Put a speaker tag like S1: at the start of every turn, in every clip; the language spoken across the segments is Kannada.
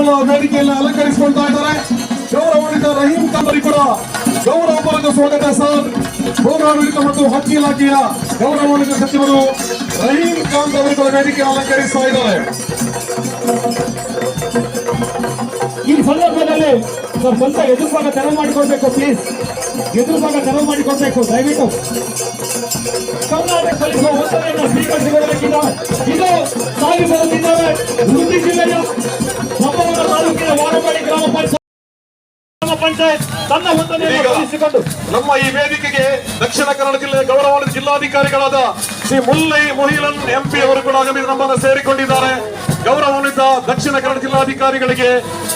S1: ವೇದಿಕೆಯಲ್ಲಿ ಅಲಂಕರಿಸಿಕೊಳ್ತಾ ಇದ್ದಾರೆ. ಗೌರವಾನ್ವಿತ ರಹೀಂ ಖಾನ್ ಕೂಡ ಗೌರವಪೂರ್ವಕ ಸ್ವಾಗತ ಸರ್. ಗೌರವಾನ್ವಿತ ಮತ್ತು ಹಕ್ಕಿ ಇಲಾಖೆಯ ಗೌರವಾನ್ವಿತ ಸಚಿವರು ರಹೀಂ ಖಾನ್ ಅವರು ಕೂಡ ವೇದಿಕೆ ಅಲಂಕರಿಸ್ತಾ ಇದ್ದಾರೆ.
S2: ಈ ಸಂದರ್ಭದಲ್ಲಿ ಸ್ವಂತ ಎದುರು ಭಾಗ ತೆರವು ಮಾಡಿಕೊಡ್ಬೇಕು ಪ್ಲೀಸ್ ಎದುರು ಭಾಗ ತೆರವು ಮಾಡಿಕೊಡ್ಬೇಕು ದಯವಿಟ್ಟು. ಕರ್ನಾಟಕ ಸಲ್ಲಿಸುವ ಒತ್ತಡೆಯನ್ನು ಸ್ವೀಕರಿಸಿಕೊಳ್ಳಬೇಕಿಲ್ಲ. ಇದು ಸಾಗಿ ಬರುತ್ತಿದ್ದಾರೆ ಉಡುಪಿ ಜಿಲ್ಲೆಯ ಸಪ್ಪವರ ತಾಲೂಕಿನ ವಾರವಾಡಿ ಗ್ರಾಮ ಪಂಚಾಯತ್ ಗ್ರಾಮ ಪಂಚಾಯತ್ ತನ್ನ
S1: ನಮ್ಮ ಈ ವೇದಿಕೆಗೆ ದಕ್ಷಿಣ ಕನ್ನಡ ಜಿಲ್ಲೆಯ ಗೌರವಾನ್ವಿತ ಜಿಲ್ಲಾಧಿಕಾರಿಗಳಾದ ಶ್ರೀ ಮುಲ್ಲೈ ಮೊಹಿಲನ್ ಎಂಪಿ ಅವರು ಕೂಡ ಆಗಮಿಸಿ ನಮ್ಮನ್ನು ಸೇರಿಕೊಂಡಿದ್ದಾರೆ. ಗೌರವಾನ್ವಿತ ದಕ್ಷಿಣ ಕನ್ನಡ ಜಿಲ್ಲಾಧಿಕಾರಿಗಳಿಗೆ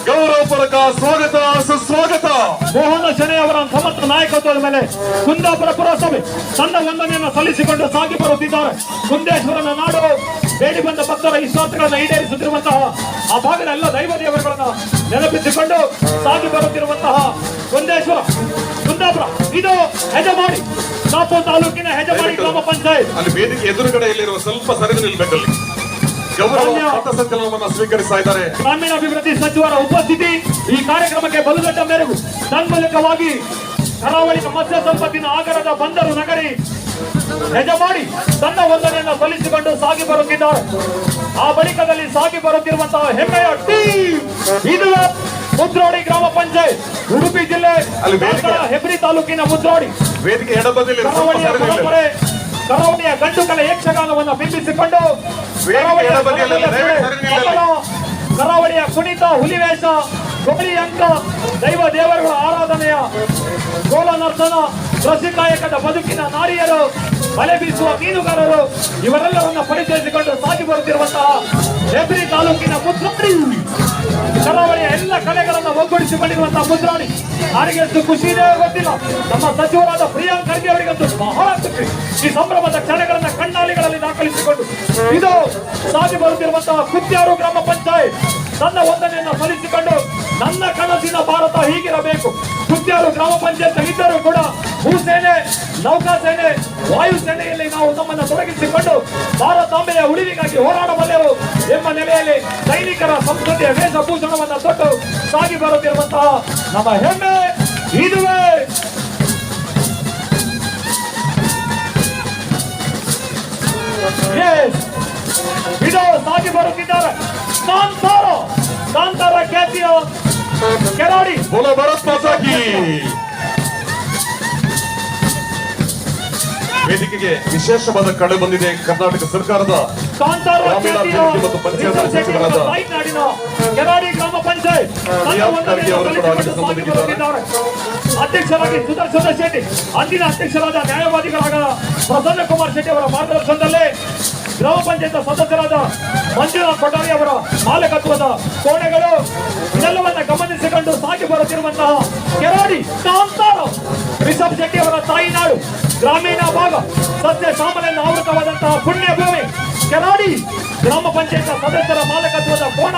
S1: ಗೌರವಪೂರ್ವಕ ಸ್ವಾಗತ ಸುಸ್ವಾಗತ.
S2: ಮೋಹನ ಶನಿ ಅವರ ಸಮರ್ಥ ನಾಯಕತ್ವದ ಮೇಲೆ ಕುಂದಾಪುರ ಪುರಸಭೆ ತನ್ನ ವಂದನೆಯನ್ನು ಸಲ್ಲಿಸಿಕೊಂಡು ಸಾಗಿ ಬರುತ್ತಿದ್ದಾರೆ. ಕುಂದೇಶ್ವರನ ನಾಡು ಬೇಡಿ ಬಂದ ಭಕ್ತರ ವಿಶ್ವಾಸಗಳನ್ನು ಈಡೇರಿಸುತ್ತಿರುವಂತಹ ಆ ಭಾಗದ ಎಲ್ಲ ದೈವ ದೇವರುಗಳನ್ನು ನೆನಪಿಸಿಕೊಂಡು ಸಾಗಿ ಬರುತ್ತಿರುವಂತಹ ಕುಂದೇಶ್ವರ ಕುಂದಾಪುರ. ಇದು ಹೆಜಮಾಡಿ ಕಾಪು ತಾಲೂಕಿನ ಹೆಜಮಾಡಿ ಗ್ರಾಮ ಪಂಚಾಯತ್.
S1: ಅಲ್ಲಿ ವೇದಿಕೆ ಎದುರುಗಡೆಯಲ್ಲಿರುವ ಸ್ವಲ್ಪ ಸರಿದು ನಿಲ್ಬೇಕಲ್ಲಿ. ಗೌರವ. ಪಥಸಂಚಲನವನ್ನು ಸ್ವೀಕರಿಸ್ತಾ ಇದ್ದಾರೆ
S2: ಗ್ರಾಮೀಣಾಭಿವೃದ್ಧಿ ಸಚಿವರ ಉಪಸ್ಥಿತಿ ಈ ಕಾರ್ಯಕ್ರಮಕ್ಕೆ ಬಲುಗಟ್ಟ ಮೆರುಗು ತನ್ಮೂಲಕವಾಗಿ ಕರಾವಳಿ ಮತ್ಸ್ಯ ಸಂಪತ್ತಿನ ಆಗರದ ಬಂದರು ನಗರಿ ಯಜಮಾಡಿ ತನ್ನ ವಂದನೆಯನ್ನು ಸಲ್ಲಿಸಿಕೊಂಡು ಸಾಗಿ ಬರುತ್ತಿದ್ದಾರೆ ಆ ಬಳಿಕದಲ್ಲಿ ಸಾಗಿ ಬರುತ್ತಿರುವಂತಹ ಹೆಮ್ಮೆಯ ಟೀಮ್ ಇದು ಮುದ್ರೋಡಿ ಗ್ರಾಮ ಪಂಚಾಯತ್ ಉಡುಪಿ ಜಿಲ್ಲೆ ಹೆಬ್ರಿ ತಾಲೂಕಿನ ಮುದ್ರೋಡಿ
S1: ವೇದಿಕೆ ಎಡಬದಿಯಲ್ಲಿ
S2: ಕರಾವಳಿಯ. ಪರಂಪರೆ ಕರಾವಳಿಯ ಗಂಡು ಕಲೆ ಯಕ್ಷಗಾನವನ್ನು ಬಿಂಬಿಸಿಕೊಂಡು ಕರಾವಳಿಯ. ಕುಣಿತ ಹುಲಿವೇಷ ಕೊಬ್ಬರಿ ಅಂಕ ದೈವ ದೇವರುಗಳ ಆರಾಧನೆಯ ಗೋಲ ನರ್ತನ ಕೃಷಿಕಾಯಕದ ಬದುಕಿನ ನಾರಿಯರು ಬಲೆ ಬೀಸುವ ಮೀನುಗಾರರು ಇವರೆಲ್ಲರನ್ನ ಪರಿಚಯಿಸಿಕೊಂಡು ಸಾಗಿ ಬರುತ್ತಿರುವಂತಹ ಹೆಬ್ರಿ ತಾಲೂಕಿನ ಮುದ್ರಾಣಿ. ಕರಾವಳಿಯ ಎಲ್ಲ ಕಲೆಗಳನ್ನು ಒಗ್ಗೂಡಿಸಿಕೊಂಡಿರುವಂತಹ ಮುದ್ರಾಣಿ. ಯಾರಿಗೆ ಎಷ್ಟು ಖುಷಿ ಇದೆ ಗೊತ್ತಿಲ್ಲ. ನಮ್ಮ ಸಚಿವರಾದ ಪ್ರಿಯಾಂಕ್ ಖರ್ಗೆ ಅವರಿಗಂತೂ ಬಹಳ ಖುಷಿ. ಈ ಸಂಭ್ರಮದ ಕ್ಷಣಗಳನ್ನ ಕಣ್ಣಾಲಿಗಳಲ್ಲಿ ದಾಖಲಿಸಿಕೊಂಡು ಇದು ಸಾಗಿ ಬರುತ್ತಿರುವಂತಹ ಕುತ್ಯಾರು ಗ್ರಾಮ ಪಂಚಾಯತ್. ನನ್ನ ವಂದನೆಯನ್ನು ಸಲ್ಲಿಸಿಕೊಂಡು ನನ್ನ ಕನಸಿನ ಭಾರತ ಹೀಗಿರಬೇಕು. ಕುತ್ಯಾರು ಗ್ರಾಮ ಪಂಚಾಯತ್ ಇದ್ದರೂ ಕೂಡ ಭೂಸೇನೆ ನೌಕಾಸೇನೆ ವಾಯುಸೇನೆಯಲ್ಲಿ ನಾವು ನಮ್ಮನ್ನು ತೊಡಗಿಸಿಕೊಂಡು ಭಾರತಾಂಬೆಯ ಉಳಿವಿಗಾಗಿ ಹೋರಾಡಬಲ್ಲೆವು ಎಂಬ ನೆಲೆಯಲ್ಲಿ ಸೈನಿಕರ ಸಂಸ್ಕೃತಿಯ ವೇಷಭೂಷಣವನ್ನು ತೊಟ್ಟು ಸಾಗಿ ಬರುತ್ತಿರುವಂತಹ ನಮ್ಮ ಹೆಮ್ಮೆ ಇದುವೇ. Yes. ಇದು ಸಾಗಿ ಬರುತ್ತಿದ್ದಾರೆ. ಕಾಂತಾರ ಕಾಂತಾರ ಖ್ಯಾತಿಯ ಕೆರಾಡಿ.
S1: ಬೋಲೋ ಭರತ್ ವೇದಿಕೆಗೆ ವಿಶೇಷವಾದ ಕಳೆ ಬಂದಿದೆ ಕರ್ನಾಟಕ ಸರ್ಕಾರದ ಮತ್ತು ಪಂಚಾಯತ್
S2: ಕೆರಾಡಿ ಗ್ರಾಮ ಪಂಚಾಯತ್.
S1: ಕೂಡ.
S2: ಅಧ್ಯಕ್ಷರಾಗಿ ಸುದರ್ಶನ ಶೆಟ್ಟಿ ಅಂದಿನ ಅಧ್ಯಕ್ಷರಾದ ನ್ಯಾಯವಾದಿಗಳಾದ ಪ್ರಸನ್ನ ಕುಮಾರ್ ಶೆಟ್ಟಿ ಅವರ ಮಾರ್ಗದರ್ಶನದಲ್ಲಿ ಗ್ರಾಮ ಪಂಚಾಯತ್ ಸದಸ್ಯರಾದ ಮಂಜುನಾಥ್ ಕೊಠಾರಿ ಅವರ ಮಾಲಕತ್ವದ ಕೋಣೆಗಳು, ಇದೆಲ್ಲವನ್ನ ಗಮನಿಸಿಕೊಂಡು ಸಾಕಿ ಬರುತ್ತಿರುವಂತಹ ಕೆರಾಡಿ ಕಾಂತಾರ ರಿಷಬ್ ಶೆಟ್ಟಿ ಅವರ ತಾಯಿನಾಡು ಗ್ರಾಮೀಣ ಭಾಗ ಸದ್ಯ ಸಾಮಾನ್ಯ, ಆವೃತವಾದಂತಹ ಪುಣ್ಯ ಭೂಮಿ ಕೆರಾಡಿ ಗ್ರಾಮ ಪಂಚಾಯತ್ ಸದಸ್ಯರ ಮಾಲಕತ್ವದ ಕೋಣ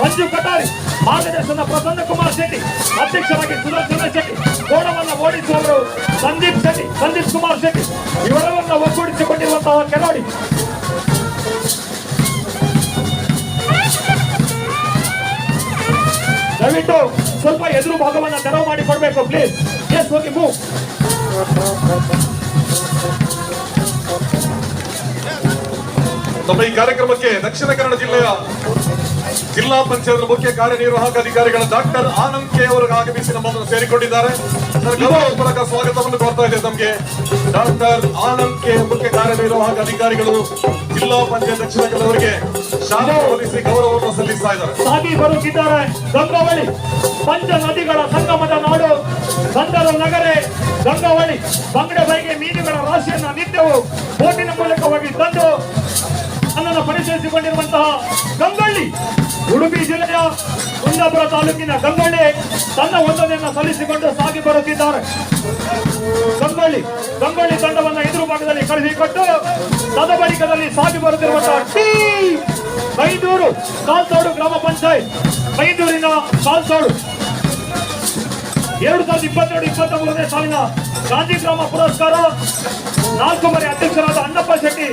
S2: ಮಂಜು ಕಟಾರಿ, ಮಾರ್ಗದರ್ಶನ ಪ್ರಸನ್ನ ಕುಮಾರ್ ಶೆಟ್ಟಿ, ಅಧ್ಯಕ್ಷರಾಗಿ ಸುದರ್ಶನ ಶೆಟ್ಟಿ, ಕೋಣವನ್ನು ಓಡಿಸುವವರು ಸಂದೀಪ್ ಶೆಟ್ಟಿ, ಸಂದೀಪ್ ಕುಮಾರ್ ಶೆಟ್ಟಿ. ಇವರೆಲ್ಲರನ್ನ ಒಗ್ಗೂಡಿಸಿಕೊಂಡಿರುವಂತಹ ಕೆಲವಡಿ ದಯವಿಟ್ಟು ಸ್ವಲ್ಪ ಎದುರು ಭಾಗವನ್ನು ತೆರವು ಮಾಡಿ ಕೊಡ್ಬೇಕು ಪ್ಲೀಸ್ ಎಸ್ ಹೋಗಿ ಮೂವ್
S1: ನಮ್ಮ ಈ ಕಾರ್ಯಕ್ರಮಕ್ಕೆ ದಕ್ಷಿಣ ಕನ್ನಡ ಜಿಲ್ಲೆಯ ಜಿಲ್ಲಾ ಪಂಚಾಯತ್ ಮುಖ್ಯ ಕಾರ್ಯನಿರ್ವಾಹಕ ಅಧಿಕಾರಿಗಳ ಡಾಕ್ಟರ್ ಆನಂದ್ ಕೆ ಅವರು ಆಗಮಿಸಿ ನಮ್ಮನ್ನು ಸೇರಿಕೊಂಡಿದ್ದಾರೆ. ಮೂಲಕ ಸ್ವಾಗತವನ್ನು ಕೋರ್ತಾ ಇದೆ ನಮಗೆ ಡಾಕ್ಟರ್ ಆನಂದ್ ಕೆ ಮುಖ್ಯ ಕಾರ್ಯನಿರ್ವಾಹಕ ಅಧಿಕಾರಿಗಳು ಜಿಲ್ಲಾ ಪಂಚಾಯತ್ ದಕ್ಷಿಣ ಕನ್ನಡವರಿಗೆ ಶಾಲಾ ಹೊಲಿಸಿ ಗೌರವವನ್ನು ಸಲ್ಲಿಸ್ತಾ ಇದ್ದಾರೆ.
S2: ಗಂಗಾವಳಿ ಪಂಚ ನದಿಗಳ ಸಂಗಮದ ನಾಡು, ಬಂದರು ನಗರೆ, ಗಂಗಾವಳಿ, ಬಂಗಡೆ ಬೈಗೆ ಮೀನುಗಳ ರಾಶಿಯನ್ನ ನಿತ್ಯವೂ ಬೋಟಿನ ಮೂಲಕವಾಗಿ ತಂದು ನನ್ನನ್ನು ಪರಿಚಯಿಸಿಕೊಂಡಿರುವಂತಹ ಗಂಗಳ್ಳಿ, ಉಡುಪಿ ಜಿಲ್ಲೆಯ ಕುಂದಾಪುರ ತಾಲೂಕಿನ ಗಂಗಳ್ಳಿ ತನ್ನ ಒಂದನೆಯನ್ನು ಸಲ್ಲಿಸಿಕೊಂಡು ಸಾಗಿ ಬರುತ್ತಿದ್ದಾರೆ. ಗಂಗಳ್ಳಿ ಗಂಗಳ್ಳಿ ತಂಡವನ್ನು ಎದುರು ಭಾಗದಲ್ಲಿ ಕಳುಹಿಸಿಕೊಟ್ಟು ತದಬಳಿಕದಲ್ಲಿ ಸಾಗಿ ಬರುತ್ತಿರುವಂತಹ ಟಿ ಬೈದೂರು ಕಾಲ್ತೋಡು ಗ್ರಾಮ ಪಂಚಾಯತ್ ಮೈದೂರಿನ ಕಾಲ್ತೋಡು ಎರಡು ಸಾವಿರದ ಇಪ್ಪತ್ತೆರಡು ಇಪ್ಪತ್ತ ಮೂರನೇ ಸಾಲಿನ ಗಾಂಧಿ ಗ್ರಾಮ ಪುರಸ್ಕಾರ ನಾಲ್ಕು ಬಾರಿ ಅಧ್ಯಕ್ಷರಾದ ಅಣ್ಣಪ್ಪ ಶೆಟ್ಟಿ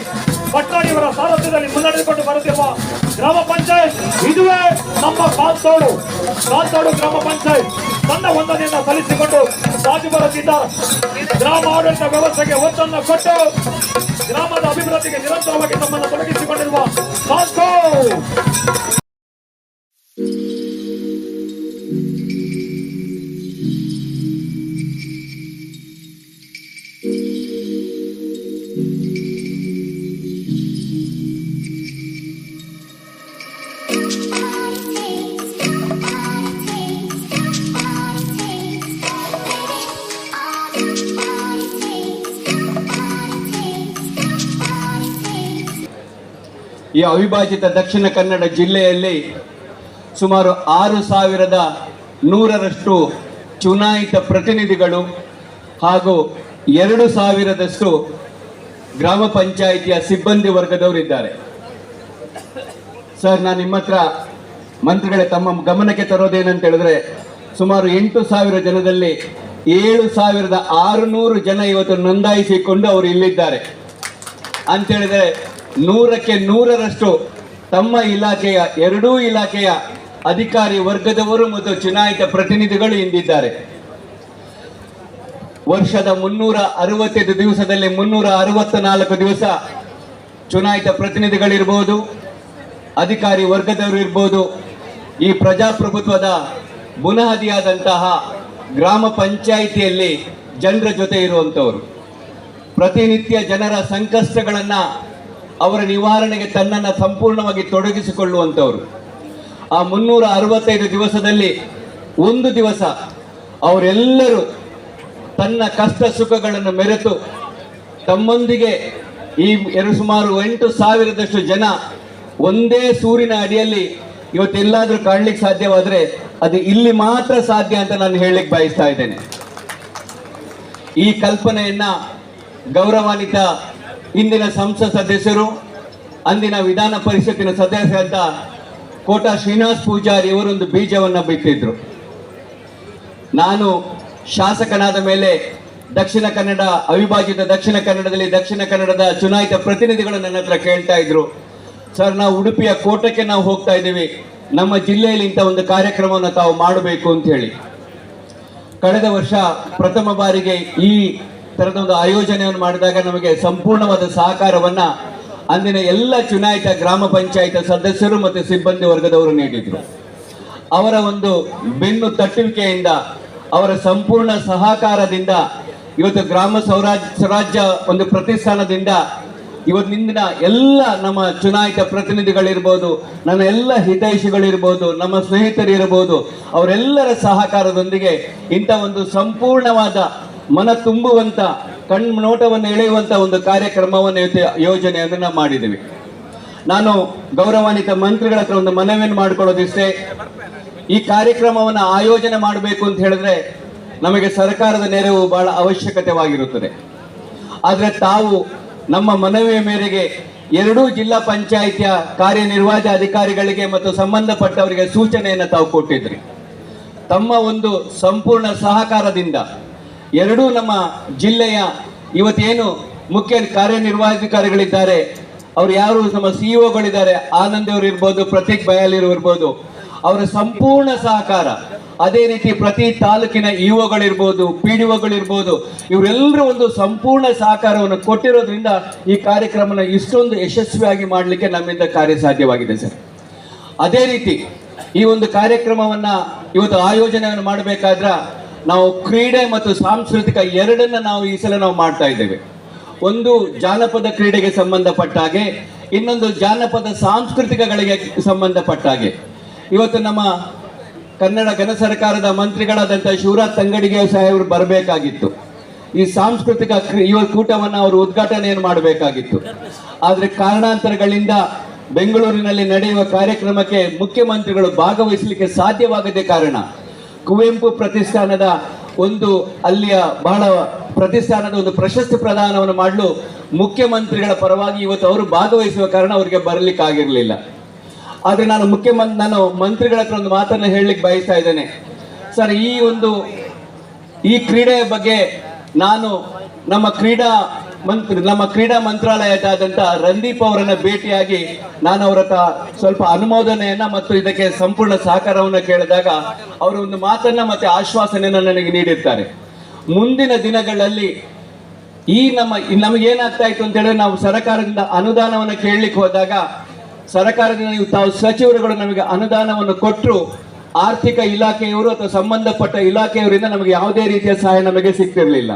S2: ಪಟ್ನಾಡಿಯವರ ಸಾರಥ್ಯದಲ್ಲಿ ಮುನ್ನಡೆದುಕೊಂಡು ಬರುತ್ತಿರುವ ಗ್ರಾಮ ಪಂಚಾಯತ್, ಇದುವೇ ನಮ್ಮ ಕಾಂತೋಡು. ಕಾಂತೋಡು ಗ್ರಾಮ ಪಂಚಾಯತ್ ತನ್ನ ಒಂದನೆಯನ್ನ ಸಲ್ಲಿಸಿಕೊಂಡು ಸಾಧ್ಯ ಬರುತ್ತಿದ್ದಾರೆ. ಗ್ರಾಮ ಆಡಳಿತ ವ್ಯವಸ್ಥೆಗೆ ಒತ್ತನ್ನು ಕೊಟ್ಟು ಗ್ರಾಮದ ಅಭಿವೃದ್ಧಿಗೆ ನಿರಂತರವಾಗಿ ತಮ್ಮನ್ನು ತೊಡಗಿಸಿಕೊಂಡಿರುವ ಕಾಂತೋ.
S3: ಈ ಅವಿಭಾಜಿತ ದಕ್ಷಿಣ ಕನ್ನಡ ಜಿಲ್ಲೆಯಲ್ಲಿ ಸುಮಾರು ಆರು ಸಾವಿರದ ನೂರರಷ್ಟು ಚುನಾಯಿತ ಪ್ರತಿನಿಧಿಗಳು ಹಾಗೂ ಎರಡು ಸಾವಿರದಷ್ಟು ಗ್ರಾಮ ಪಂಚಾಯಿತಿಯ ಸಿಬ್ಬಂದಿ ವರ್ಗದವರಿದ್ದಾರೆ ಸರ್, ನಾನು ನಿಮ್ಮ ಹತ್ರ ಮಂತ್ರಿಗಳೇ ತಮ್ಮ ಗಮನಕ್ಕೆ ತರೋದೇನಂತ ಹೇಳಿದ್ರೆ, ಸುಮಾರು ಎಂಟು ಸಾವಿರ ಜನದಲ್ಲಿ ಏಳು ಸಾವಿರದ ಆರುನೂರು ಜನ ಇವತ್ತು ನೋಂದಾಯಿಸಿಕೊಂಡು ಅವರು ಇಲ್ಲಿದ್ದಾರೆ. ಅಂತ ಹೇಳಿದ್ರೆ ನೂರಕ್ಕೆ ನೂರರಷ್ಟು ತಮ್ಮ ಇಲಾಖೆಯ, ಎರಡೂ ಇಲಾಖೆಯ ಅಧಿಕಾರಿ ವರ್ಗದವರು ಮತ್ತು ಚುನಾಯಿತ ಪ್ರತಿನಿಧಿಗಳು ಇಂದಿದ್ದಾರೆ. ವರ್ಷದ ಮುನ್ನೂರ ಅರವತ್ತೈದು ದಿವಸದಲ್ಲಿ ಮುನ್ನೂರ ಅರವತ್ತ ನಾಲ್ಕು ದಿವಸ ಚುನಾಯಿತ ಪ್ರತಿನಿಧಿಗಳಿರ್ಬೋದು, ಅಧಿಕಾರಿ ವರ್ಗದವರು ಇರ್ಬೋದು. ಈ ಪ್ರಜಾಪ್ರಭುತ್ವದ ಬುನಹದಿಯಾದಂತಹ ಗ್ರಾಮ ಪಂಚಾಯಿತಿಯಲ್ಲಿ ಜನರ ಜೊತೆ ಇರುವಂಥವರು. ಪ್ರತಿನಿತ್ಯ ಜನರ ಸಂಕಷ್ಟಗಳನ್ನ ಅವರ ನಿವಾರಣೆಗೆ ತನ್ನನ್ನು ಸಂಪೂರ್ಣವಾಗಿ ತೊಡಗಿಸಿಕೊಳ್ಳುವಂಥವ್ರು. ಆ ಮುನ್ನೂರ ಅರವತ್ತೈದು ದಿವಸದಲ್ಲಿ ಒಂದು ದಿವಸ ಅವರೆಲ್ಲರೂ ತನ್ನ ಕಷ್ಟ ಸುಖಗಳನ್ನು ಮೆರೆತು ತಮ್ಮೊಂದಿಗೆ ಈ ಎರಡು ಸುಮಾರು ಎಂಟು ಸಾವಿರದಷ್ಟು ಜನ ಒಂದೇ ಸೂರಿನ ಅಡಿಯಲ್ಲಿ ಇವತ್ತೆಲ್ಲಾದರೂ ಕಾಣ್ಲಿಕ್ಕೆ ಸಾಧ್ಯವಾದರೆ ಅದು ಇಲ್ಲಿ ಮಾತ್ರ ಸಾಧ್ಯ ಅಂತ ನಾನು ಹೇಳಲಿಕ್ಕೆ ಬಯಸ್ತಾ ಇದ್ದೇನೆ. ಈ ಕಲ್ಪನೆಯನ್ನು ಗೌರವಾನ್ವಿತ ಇಂದಿನ ಸಂಸತ್ ಸದಸ್ಯರು, ಅಂದಿನ ವಿಧಾನ ಪರಿಷತ್ತಿನ ಸದಸ್ಯ ಅಂತ ಕೋಟಾ ಶ್ರೀನಿವಾಸ್ ಪೂಜಾರಿ ಇವರೊಂದು ಬೀಜವನ್ನು ಬಿತ್ತಿದ್ರು. ನಾನು ಶಾಸಕನಾದ ಮೇಲೆ ದಕ್ಷಿಣ ಕನ್ನಡ, ಅವಿಭಾಜಿತ ದಕ್ಷಿಣ ಕನ್ನಡದಲ್ಲಿ ದಕ್ಷಿಣ ಕನ್ನಡದ ಚುನಾಯಿತ ಪ್ರತಿನಿಧಿಗಳು ನನ್ನ ಹತ್ರ ಕೇಳ್ತಾ ಇದ್ರು. ಸರ್, ನಾವು ಉಡುಪಿಯ ಕೋಟಕ್ಕೆ ನಾವು ಹೋಗ್ತಾ ಇದ್ದೀವಿ. ನಮ್ಮ ಜಿಲ್ಲೆಯಲ್ಲಿ ಇಂಥ ಒಂದು ಕಾರ್ಯಕ್ರಮವನ್ನು ತಾವು ಮಾಡಬೇಕು ಅಂತ ಹೇಳಿ. ಕಳೆದ ವರ್ಷ ಪ್ರಥಮ ಬಾರಿಗೆ ಈ ತರದ ಒಂದು ಆಯೋಜನೆಯನ್ನು ಮಾಡಿದಾಗ ನಮಗೆ ಸಂಪೂರ್ಣವಾದ ಸಹಕಾರವನ್ನ ಅಂದಿನ ಎಲ್ಲ ಚುನಾಯಿತ ಗ್ರಾಮ ಪಂಚಾಯತ್ ಸದಸ್ಯರು ಮತ್ತು ಸಿಬ್ಬಂದಿ ವರ್ಗದವರು ನೀಡಿದ್ರು. ಅವರ ಒಂದು ಬೆನ್ನು ತಟ್ಟುವಿಕೆಯಿಂದ ಅವರ ಸಂಪೂರ್ಣ ಸಹಕಾರದಿಂದ, ಇವತ್ತು ಗ್ರಾಮ ಸ್ವರಾಜ್ ಸ್ವರಾಜ್ಯ ಒಂದು ಪ್ರತಿಷ್ಠಾನದಿಂದ ಇವತ್ತಿನಿಂದಿನ ಎಲ್ಲ ನಮ್ಮ ಚುನಾಯಿತ ಪ್ರತಿನಿಧಿಗಳಿರ್ಬೋದು, ನನ್ನ ಎಲ್ಲ ಹಿತೈಷಿಗಳಿರ್ಬೋದು, ನಮ್ಮ ಸ್ನೇಹಿತರಿರ್ಬೋದು, ಅವರೆಲ್ಲರ ಸಹಕಾರದೊಂದಿಗೆ ಇಂಥ ಒಂದು ಸಂಪೂರ್ಣವಾದ ಮನ ತುಂಬುವಂತ ಕಣ್ ನೋಟವನ್ನು ಎಳೆಯುವಂತ ಒಂದು ಕಾರ್ಯಕ್ರಮವನ್ನು ಯೋಜನೆಯನ್ನು ಮಾಡಿದ್ದೀವಿ. ನಾನು ಗೌರವಾನ್ವಿತ ಮಂತ್ರಿಗಳ ಹತ್ರ ಒಂದು ಮನವಿಯನ್ನು ಮಾಡ್ಕೊಳ್ಳೋದಿಷ್ಟೇ, ಈ ಕಾರ್ಯಕ್ರಮವನ್ನು ಆಯೋಜನೆ ಮಾಡಬೇಕು ಅಂತ ಹೇಳಿದ್ರೆ ನಮಗೆ ಸರ್ಕಾರದ ನೆರವು ಬಹಳ ಅವಶ್ಯಕತೆವಾಗಿರುತ್ತದೆ. ಆದರೆ ತಾವು ನಮ್ಮ ಮನವಿಯ ಮೇರೆಗೆ ಎರಡೂ ಜಿಲ್ಲಾ ಪಂಚಾಯಿತಿಯ ಕಾರ್ಯನಿರ್ವಾಹ ಅಧಿಕಾರಿಗಳಿಗೆ ಮತ್ತು ಸಂಬಂಧಪಟ್ಟವರಿಗೆ ಸೂಚನೆಯನ್ನು ತಾವು ಕೊಟ್ಟಿದ್ರಿ. ತಮ್ಮ ಒಂದು ಸಂಪೂರ್ಣ ಸಹಕಾರದಿಂದ ಎರಡೂ ನಮ್ಮ ಜಿಲ್ಲೆಯ ಇವತ್ತೇನು ಮುಖ್ಯ ಕಾರ್ಯನಿರ್ವಾಹಕಾರಿಗಳಿದ್ದಾರೆ ಅವ್ರು ಯಾರು ನಮ್ಮ ಸಿಇಒಗಳಿದ್ದಾರೆ ಆನಂದ್ ಅವರು ಇರ್ಬೋದು, ಪ್ರತೀಕ್ ಬಯಾಲಿರು ಇರ್ಬೋದು, ಅವರ ಸಂಪೂರ್ಣ ಸಹಕಾರ, ಅದೇ ರೀತಿ ಪ್ರತಿ ತಾಲೂಕಿನ ಇಒಗಳಿರ್ಬೋದು ಪಿ ಡಿ ಒಗಳಿರ್ಬೋದು ಇವರೆಲ್ಲರೂ ಒಂದು ಸಂಪೂರ್ಣ ಸಹಕಾರವನ್ನು ಕೊಟ್ಟಿರೋದ್ರಿಂದ ಈ ಕಾರ್ಯಕ್ರಮನ ಇಷ್ಟೊಂದು ಯಶಸ್ವಿಯಾಗಿ ಮಾಡಲಿಕ್ಕೆ ನಮ್ಮಿಂದ ಕಾರ್ಯ ಸಾಧ್ಯವಾಗಿದೆ ಸರ್. ಅದೇ ರೀತಿ ಈ ಒಂದು ಕಾರ್ಯಕ್ರಮವನ್ನು ಇವತ್ತು ಆಯೋಜನೆಯನ್ನು ಮಾಡಬೇಕಾದ್ರ ನಾವು ಕ್ರೀಡೆ ಮತ್ತು ಸಾಂಸ್ಕೃತಿಕ ಎರಡನ್ನ ನಾವು ಈ ಸಲ ನಾವು ಮಾಡ್ತಾ ಇದ್ದೇವೆ. ಒಂದು ಜಾನಪದ ಕ್ರೀಡೆಗೆ ಸಂಬಂಧಪಟ್ಟ ಹಾಗೆ, ಇನ್ನೊಂದು ಜಾನಪದ ಸಾಂಸ್ಕೃತಿಕಗಳಿಗೆ ಸಂಬಂಧಪಟ್ಟ ಹಾಗೆ. ಇವತ್ತು ನಮ್ಮ ಕನ್ನಡ ಘನ ಸರ್ಕಾರದ ಮಂತ್ರಿಗಳಾದಂಥ ಶಿವರಾಜ್ ತಂಗಡಿಗೆ ಸಾಹೇಬರು ಬರಬೇಕಾಗಿತ್ತು. ಈ ಸಾಂಸ್ಕೃತಿಕ ಯುವ ಕೂಟವನ್ನು ಅವರು ಉದ್ಘಾಟನೆಯನ್ನು ಮಾಡಬೇಕಾಗಿತ್ತು. ಆದರೆ ಕಾರಣಾಂತರಗಳಿಂದ ಬೆಂಗಳೂರಿನಲ್ಲಿ ನಡೆಯುವ ಕಾರ್ಯಕ್ರಮಕ್ಕೆ ಮುಖ್ಯಮಂತ್ರಿಗಳು ಭಾಗವಹಿಸಲಿಕ್ಕೆ ಸಾಧ್ಯವಾಗದೆ ಕಾರಣ ಕುವೆಂಪು ಪ್ರತಿಷ್ಠಾನದ ಒಂದು ಅಲ್ಲಿಯ ಬಹಳ ಪ್ರತಿಷ್ಠಾನದ ಒಂದು ಪ್ರಶಸ್ತಿ ಪ್ರದಾನವನ್ನು ಮಾಡಲು ಮುಖ್ಯಮಂತ್ರಿಗಳ ಪರವಾಗಿ ಇವತ್ತು ಅವರು ಭಾಗವಹಿಸುವ ಕಾರಣ ಅವರಿಗೆ ಬರಲಿಕ್ಕೆ ಆಗಿರಲಿಲ್ಲ. ಆದರೆ ನಾನು ಮುಖ್ಯಮಂತ್ರಿ ನಾನು ಮಂತ್ರಿಗಳ ಹತ್ರ ಒಂದು ಮಾತನ್ನು ಹೇಳಲಿಕ್ಕೆ ಬಯಸ್ತಾ ಇದ್ದೇನೆ. ಸರ್, ಈ ಒಂದು ಈ ಕ್ರೀಡೆಯ ಬಗ್ಗೆ ನಾನು ನಮ್ಮ ಕ್ರೀಡಾ ಮಂತ್ರಿ ನಮ್ಮ ಕ್ರೀಡಾ ಮಂತ್ರಾಲಯದಾದಂತಹ ರಂದೀಪ್ ಅವರನ್ನ ಭೇಟಿಯಾಗಿ ನಾನು ಅವರ ಸ್ವಲ್ಪ ಅನುಮೋದನೆಯನ್ನ ಮತ್ತು ಇದಕ್ಕೆ ಸಂಪೂರ್ಣ ಸಹಕಾರವನ್ನು ಕೇಳಿದಾಗ ಅವರು ಒಂದು ಮಾತನ್ನ ಮತ್ತೆ ಆಶ್ವಾಸನೆಯನ್ನ ನನಗೆ ನೀಡಿರ್ತಾರೆ. ಮುಂದಿನ ದಿನಗಳಲ್ಲಿ ಈ ನಮ್ಮ ನಮಗೇನಾಗ್ತಾ ಇತ್ತು ಅಂತ ಹೇಳಿದ್ರೆ ನಾವು ಸರ್ಕಾರದಿಂದ ಅನುದಾನವನ್ನು ಕೇಳಲಿಕ್ಕೆ ಹೋದಾಗ ಸರ್ಕಾರದಿಂದ ನೀವು ತಾವು ಸಚಿವರುಗಳು ನಮಗೆ ಅನುದಾನವನ್ನು ಕೊಟ್ಟರು ಆರ್ಥಿಕ ಇಲಾಖೆಯವರು ಅಥವಾ ಸಂಬಂಧಪಟ್ಟ ಇಲಾಖೆಯವರಿಂದ ನಮಗೆ ಯಾವುದೇ ರೀತಿಯ ಸಹಾಯ ನಮಗೆ ಸಿಗ್ತಿರ್ಲಿಲ್ಲ.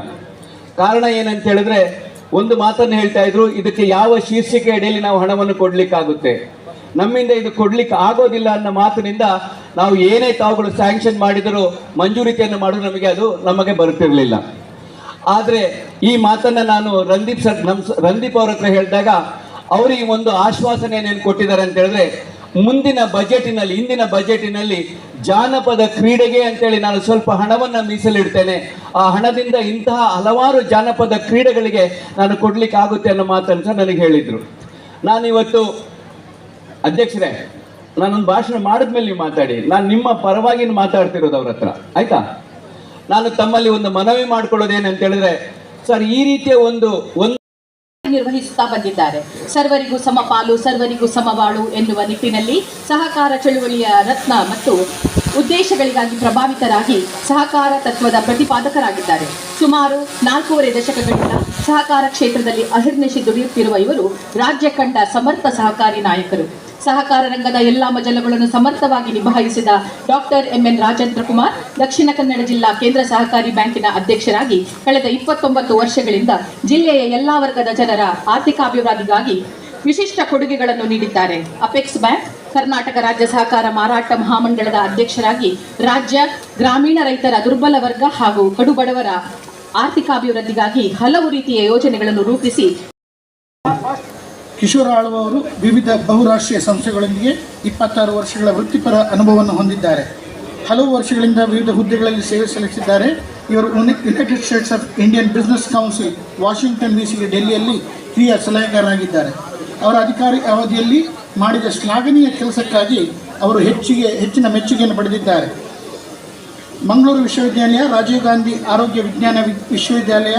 S3: ಕಾರಣ ಏನಂತ ಹೇಳಿದ್ರೆ ಒಂದು ಮಾತನ್ನು ಹೇಳ್ತಾ ಇದ್ರು, ಇದಕ್ಕೆ ಯಾವ ಶೀರ್ಷಿಕೆ ಅಡಿಯಲ್ಲಿ ನಾವು ಹಣವನ್ನು ಕೊಡ್ಲಿಕ್ಕಾಗುತ್ತೆ? ನಮ್ಮಿಂದ ಇದು ಕೊಡ್ಲಿಕ್ಕೆ ಆಗೋದಿಲ್ಲ ಅನ್ನೋ ಮಾತಿನಿಂದ ನಾವು ಏನೇ ತಾವುಗಳು ಸ್ಯಾಂಕ್ಷನ್ ಮಾಡಿದರೂ ಮಂಜೂರಿಕೆಯನ್ನು ಮಾಡೋದು ನಮಗೆ ಅದು ನಮಗೆ ಬರುತ್ತಿರಲಿಲ್ಲ. ಆದರೆ ಈ ಮಾತನ್ನ ನಾನು ರಂದೀಪ್ ಸರ್ ನಮ್ಮ ರಂದೀಪ್ ಅವ್ರ ಹತ್ರ ಹೇಳಿದಾಗ, ಅವರಿಗೆ ಒಂದು ಆಶ್ವಾಸನೆ ಏನೇನು ಕೊಟ್ಟಿದ್ದಾರೆ ಅಂತ ಹೇಳಿದ್ರೆ ಮುಂದಿನ ಬಜೆಟಿನಲ್ಲಿ, ಇಂದಿನ ಬಜೆಟಿನಲ್ಲಿ ಜಾನಪದ ಕ್ರೀಡೆಗೆ ಅಂತೇಳಿ ನಾನು ಸ್ವಲ್ಪ ಹಣವನ್ನು ಮೀಸಲಿಡ್ತೇನೆ. ಆ ಹಣದಿಂದ ಇಂತಹ ಹಲವಾರು ಜಾನಪದ ಕ್ರೀಡೆಗಳಿಗೆ ನಾನು ಕೊಡ್ಲಿಕ್ಕೆ ಆಗುತ್ತೆ ಅನ್ನೋ ಮಾತನ್ನು ಸಹ ನನಗೆ ಹೇಳಿದ್ರು. ನಾನಿವತ್ತು, ಅಧ್ಯಕ್ಷರೇ, ನಾನೊಂದು ಭಾಷಣ ಮಾಡಿದ್ಮೇಲೆ ನೀವು ಮಾತಾಡಿ. ನಾನು ನಿಮ್ಮ ಪರವಾಗಿ ಮಾತಾಡ್ತಿರೋದು ಅವ್ರ ಹತ್ರ. ಆಯ್ತಾ? ನಾನು ತಮ್ಮಲ್ಲಿ ಒಂದು ಮನವಿ ಮಾಡ್ಕೊಳ್ಳೋದೇನಂತ ಹೇಳಿದ್ರೆ ಸರ್, ಈ ರೀತಿಯ ಒಂದು ಒಂದು
S4: ನಿರ್ವಹಿಸುತ್ತಾ ಬಂದಿದ್ದಾರೆ. ಸರ್ವರಿಗೂ ಸಮಪಾಲು, ಸರ್ವರಿಗೂ ಸಮಬಾಳು ಎನ್ನುವ ನಿಟ್ಟಿನಲ್ಲಿ ಸಹಕಾರ ಚಳುವಳಿಯ ರತ್ನ ಮತ್ತು ಉದ್ದೇಶಗಳಿಗಾಗಿ ಪ್ರಭಾವಿತರಾಗಿ ಸಹಕಾರ ತತ್ವದ ಪ್ರತಿಪಾದಕರಾಗಿದ್ದಾರೆ. ಸುಮಾರು ನಾಲ್ಕೂವರೆ ದಶಕಗಳಿಂದ ಸಹಕಾರ ಕ್ಷೇತ್ರದಲ್ಲಿ ಅಹಿರ್ನಿಶಿ ದುಡಿಯುತ್ತಿರುವ ಇವರು ರಾಜ್ಯ ಕಂಡ ಸಮರ್ಥ ಸಹಕಾರಿ ನಾಯಕರು. ಸಹಕಾರ ರಂಗದ ಎಲ್ಲಾ ಮಜಲುಗಳನ್ನು ಸಮರ್ಥವಾಗಿ ನಿಭಾಯಿಸಿದ doctor M N Rajendra Kumar, Dakshina Kannada ಜಿಲ್ಲಾ ಕೇಂದ್ರ ಸಹಕಾರಿ ಬ್ಯಾಂಕಿನ ಅಧ್ಯಕ್ಷರಾಗಿ ಕಳೆದ ಇಪ್ಪತ್ತೊಂಬತ್ತು ವರ್ಷಗಳಿಂದ ಜಿಲ್ಲೆಯ ಎಲ್ಲಾ ವರ್ಗದ ಜನರ ಆರ್ಥಿಕಾಭಿವೃದ್ಧಿಗಾಗಿ ವಿಶಿಷ್ಟ ಕೊಡುಗೆಗಳನ್ನು ನೀಡಿದ್ದಾರೆ. ಅಪೆಕ್ಸ್ ಬ್ಯಾಂಕ್, ಕರ್ನಾಟಕ ರಾಜ್ಯ ಸಹಕಾರ ಮಾರಾಟ ಮಹಾಮಂಡಳದ ಅಧ್ಯಕ್ಷರಾಗಿ ರಾಜ್ಯ ಗ್ರಾಮೀಣ ರೈತರ ದುರ್ಬಲ ವರ್ಗ ಹಾಗೂ ಕಡುಬಡವರ ಆರ್ಥಿಕಾಭಿವೃದ್ಧಿಗಾಗಿ ಹಲವು ರೀತಿಯ ಯೋಜನೆಗಳನ್ನು ರೂಪಿಸಿ
S5: ಕಿಶೋರ ಆಳ್ವ ಅವರು ವಿವಿಧ ಬಹುರಾಷ್ಟ್ರೀಯ ಸಂಸ್ಥೆಗಳೊಂದಿಗೆ ಇಪ್ಪತ್ತಾರು ವರ್ಷಗಳ ವೃತ್ತಿಪರ ಅನುಭವವನ್ನು ಹೊಂದಿದ್ದಾರೆ. ಹಲವು ವರ್ಷಗಳಿಂದ ವಿವಿಧ ಹುದ್ದೆಗಳಲ್ಲಿ ಸೇವೆ ಸಲ್ಲಿಸಿದ್ದಾರೆ. ಇವರು uni- united states of Indian business council Washington D ಸಿಗೆ ಡೆಲ್ಲಿಯಲ್ಲಿ ಹಿರಿಯ ಸಲಹೆಗಾರರಾಗಿದ್ದಾರೆ. ಅವರ ಅಧಿಕಾರಿ ಅವಧಿಯಲ್ಲಿ ಮಾಡಿದ ಶ್ಲಾಘನೀಯ ಕೆಲಸಕ್ಕಾಗಿ ಅವರು ಹೆಚ್ಚಿಗೆ, ಹೆಚ್ಚಿನ ಮೆಚ್ಚುಗೆಯನ್ನು ಪಡೆದಿದ್ದಾರೆ. ಮಂಗಳೂರು ವಿಶ್ವವಿದ್ಯಾಲಯ, ರಾಜೀವ್ ಗಾಂಧಿ ಆರೋಗ್ಯ ವಿಜ್ಞಾನ ವಿಶ್ವವಿದ್ಯಾಲಯ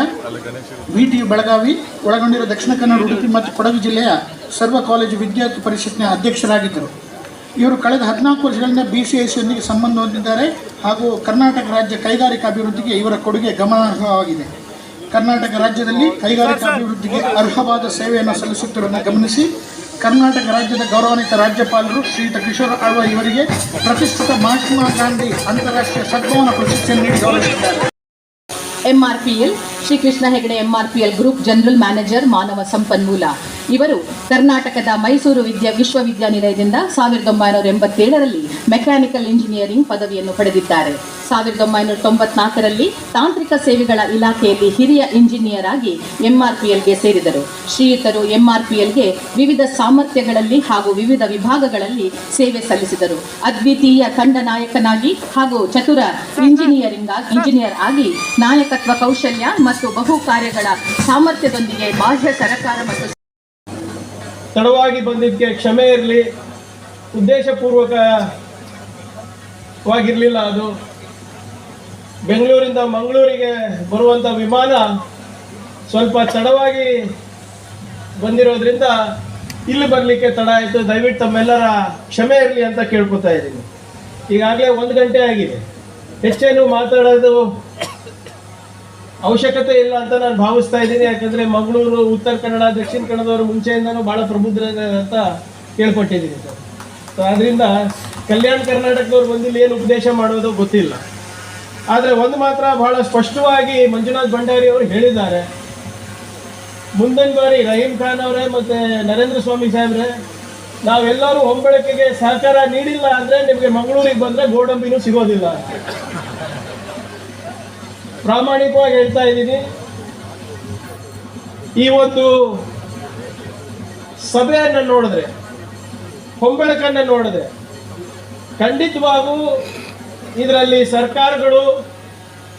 S5: ವಿ ಟಿ ಬೆಳಗಾವಿ, ಒಳಗೊಂಡಿರುವ ದಕ್ಷಿಣ ಕನ್ನಡ ಉಡುಪಿ ಮತ್ತು ಕೊಡಗು ಜಿಲ್ಲೆಯ ಸರ್ವ ಕಾಲೇಜು ವಿದ್ಯಾರ್ಥಿ ಪರಿಷತ್ನ ಅಧ್ಯಕ್ಷರಾಗಿದ್ದರು. ಇವರು ಕಳೆದ ಹದಿನಾಲ್ಕು ವರ್ಷಗಳಿಂದ ಬಿ ಸಿ ಐ ಸಿಯೊಂದಿಗೆ ಸಂಬಂಧ ಹೊಂದಿದ್ದಾರೆ ಹಾಗೂ ಕರ್ನಾಟಕ ರಾಜ್ಯ ಕೈಗಾರಿಕಾ ಅಭಿವೃದ್ಧಿಗೆ ಇವರ ಕೊಡುಗೆ ಗಮನಾರ್ಹವಾಗಿದೆ. ಕರ್ನಾಟಕ ರಾಜ್ಯದಲ್ಲಿ ಕೈಗಾರಿಕಾ ಅಭಿವೃದ್ಧಿಗೆ ಅರ್ಹವಾದ ಸೇವೆಯನ್ನು ಸಲ್ಲಿಸುತ್ತಿರುವುದನ್ನು ಗಮನಿಸಿ ಕರ್ನಾಟಕ ರಾಜ್ಯದ ಗೌರವಾನ್ವಿತ ರಾಜ್ಯಪಾಲರು ಶ್ರೀಯುತ ಕಿಶೋರ್ ಆಳ್ವ ಇವರಿಗೆ ಪ್ರತಿಷ್ಠಿತ ಮಹಾತ್ಮ ಗಾಂಧಿ ಅಂತಾರಾಷ್ಟ್ರೀಯ ಸದ್ಭವನ ಪ್ರಶಸ್ತಿಯನ್ನು ನೀಡಿ ಗೌರವಿಸಿದ್ದಾರೆ
S4: MRPL, Srikrishna Hegde MRPL group general manager ಮಾನವ ಸಂಪನ್ಮೂಲ. ಇವರು ಕರ್ನಾಟಕದ ಮೈಸೂರು ವಿದ್ಯಾ ವಿಶ್ವವಿದ್ಯಾನಿಲಯದಿಂದ ಸಾವಿರದ ಒಂಬೈನೂರ ಎಂಬತ್ತೇಳರಲ್ಲಿ ಮೆಕ್ಯಾನಿಕಲ್ ಇಂಜಿನಿಯರಿಂಗ್ ಪದವಿಯನ್ನು ಪಡೆದಿದ್ದಾರೆ. ಸಾವಿರದ ಒಂಬೈನೂರ ತೊಂಬತ್ನಾಲ್ಕರಲ್ಲಿ ತಾಂತ್ರಿಕ ಸೇವೆಗಳ ಇಲಾಖೆಯಲ್ಲಿ ಹಿರಿಯ ಇಂಜಿನಿಯರ್ ಆಗಿ ಎಂಆರ್ಪಿಎಲ್ಗೆ ಸೇರಿದರು. ಶ್ರೀಯುತರು ಎಂಆರ್ಪಿಎಲ್ಗೆ ವಿವಿಧ ಸಾಮರ್ಥ್ಯಗಳಲ್ಲಿ ಹಾಗೂ ವಿವಿಧ ವಿಭಾಗಗಳಲ್ಲಿ ಸೇವೆ ಸಲ್ಲಿಸಿದರು. ಅದ್ವಿತೀಯ ತಂಡ ನಾಯಕನಾಗಿ ಹಾಗೂ ಚತುರ ಇಂಜಿನಿಯರಿಂಗ್ ಇಂಜಿನಿಯರ್ ಆಗಿ ನಾಯಕತ್ವ ಕೌಶಲ್ಯ ಮತ್ತು ಬಹು ಕಾರ್ಯಗಳ ಸಾಮರ್ಥ್ಯದೊಂದಿಗೆ ಬಾಹ್ಯ ಸರಕಾರ ಮತ್ತು
S6: ತಡವಾಗಿ ಬಂದಿದ್ದಕ್ಕೆ ಕ್ಷಮೆ ಇರಲಿ. ಉದ್ದೇಶಪೂರ್ವಕವಾಗಿರಲಿಲ್ಲ ಅದು. ಬೆಂಗಳೂರಿಂದ ಮಂಗಳೂರಿಗೆ ಬರುವಂಥ ವಿಮಾನ ಸ್ವಲ್ಪ ತಡವಾಗಿ ಬಂದಿರೋದ್ರಿಂದ ಇಲ್ಲಿ ಬರಲಿಕ್ಕೆ ತಡ ಆಯಿತು. ದಯವಿಟ್ಟು ತಮ್ಮೆಲ್ಲರ ಕ್ಷಮೆ ಇರಲಿ ಅಂತ ಕೇಳ್ಕೊತಾ ಇದ್ದೀನಿ. ಈಗಾಗಲೇ ಒಂದು ಗಂಟೆ ಆಗಿದೆ. ಹೆಚ್ಚೇನು ಮಾತಾಡೋದು ಅವಶ್ಯಕತೆ ಇಲ್ಲ ಅಂತ ನಾನು ಭಾವಿಸ್ತಾ ಇದ್ದೀನಿ. ಯಾಕಂದ್ರೆ ಮಂಗಳೂರು, ಉತ್ತರ ಕನ್ನಡ, ದಕ್ಷಿಣ ಕನ್ನಡದವರು ಮುಂಚೆಯಿಂದನೂ ಬಹಳ ಪ್ರಬುದ್ಧ ಅಂತ ಕೇಳ್ಪಟ್ಟಿದ್ದೀನಿ ಸರ್. ಸೊ ಆದ್ದರಿಂದ ಕಲ್ಯಾಣ ಕರ್ನಾಟಕದವ್ರು ಬಂದಿಲ್ಲಿ ಏನು ಉಪದೇಶ ಮಾಡೋದು ಗೊತ್ತಿಲ್ಲ. ಆದರೆ ಒಂದು ಮಾತ್ರ ಬಹಳ ಸ್ಪಷ್ಟವಾಗಿ ಮಂಜುನಾಥ್ ಭಂಡಾರಿ ಅವರು ಹೇಳಿದ್ದಾರೆ. ಮುಂದಿನ ಬಾರಿ ರಹೀಂ ಖಾನ್ ಅವರೇ ಮತ್ತೆ ನರೇಂದ್ರ ಸ್ವಾಮಿ ಸಾಹೇಬ್ರೆ, ನಾವೆಲ್ಲರೂ ಹೊಂಬಳಕೆಗೆ ಸಹಕಾರ ನೀಡಿಲ್ಲ ಅಂದ್ರೆ ನಿಮಗೆ ಮಂಗಳೂರಿಗೆ ಬಂದ್ರೆ ಗೋಡಂಬಿನೂ ಸಿಗೋದಿಲ್ಲ. ಪ್ರಾಮಾಣಿಕವಾಗಿ ಹೇಳ್ತಾ ಇದ್ದೀನಿ. ಈ ಒಂದು ಸಭೆಯನ್ನು ನೋಡಿದ್ರೆ, ಹೊಂಬಳಕನ್ನು ನೋಡಿದ್ರೆ ಖಂಡಿತವಾಗೂ ಇದರಲ್ಲಿ ಸರ್ಕಾರಗಳು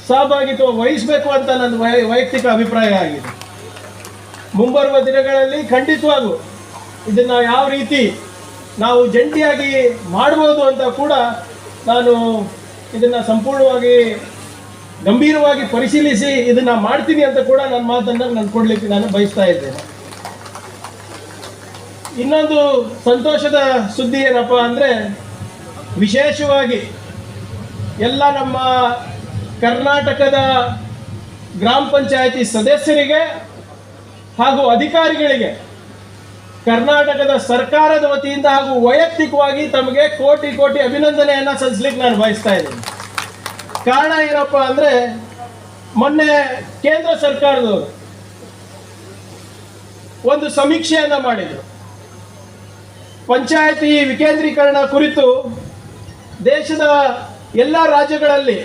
S6: ಸಹಭಾಗಿತ್ವ ವಹಿಸಬೇಕು ಅಂತ ನನ್ನ ವೈಯಕ್ತಿಕ ಅಭಿಪ್ರಾಯ ಆಗಿದೆ. ಮುಂಬರುವ ದಿನಗಳಲ್ಲಿ ಖಂಡಿತವಾಗೂ ಇದನ್ನು ಯಾವ ರೀತಿ ನಾವು ಜಂಟಿಯಾಗಿ ಮಾಡ್ಬೋದು ಅಂತ ಕೂಡ ನಾನು ಇದನ್ನು ಸಂಪೂರ್ಣವಾಗಿ ಗಂಭೀರವಾಗಿ ಪರಿಶೀಲಿಸಿ ಇದನ್ನು ಮಾಡ್ತೀನಿ ಅಂತ ಕೂಡ ನನ್ನ ಮಾತನ್ನು ನಾನು ಕೊಡಲಿಕ್ಕೆ ನಾನು ಬಯಸ್ತಾ ಇದ್ದೇನೆ. ಇನ್ನೊಂದು ಸಂತೋಷದ ಸುದ್ದಿ ಏನಪ್ಪ ಅಂದರೆ ವಿಶೇಷವಾಗಿ ಎಲ್ಲ ನಮ್ಮ ಕರ್ನಾಟಕದ ಗ್ರಾಮ ಪಂಚಾಯಿತಿ ಸದಸ್ಯರಿಗೆ ಹಾಗೂ ಅಧಿಕಾರಿಗಳಿಗೆ ಕರ್ನಾಟಕದ ಸರ್ಕಾರದ ವತಿಯಿಂದ ಹಾಗೂ ವೈಯಕ್ತಿಕವಾಗಿ ತಮಗೆ ಕೋಟಿ ಕೋಟಿ ಅಭಿನಂದನೆಯನ್ನು ಸಲ್ಲಿಸ್ಲಿಕ್ಕೆ ನಾನು ಬಯಸ್ತಾ ಇದ್ದೀನಿ. ಕಾರಣ ಏನಪ್ಪ ಅಂದ್ರೆ ಮೊನ್ನೆ ಕೇಂದ್ರ ಸರ್ಕಾರದವರು ಒಂದು ಸಮೀಕ್ಷೆಯನ್ನು ಮಾಡಿದರು. ಪಂಚಾಯತಿ ವಿಕೇಂದ್ರೀಕರಣ ಕುರಿತು ದೇಶದ ಎಲ್ಲ ರಾಜ್ಯಗಳಲ್ಲಿ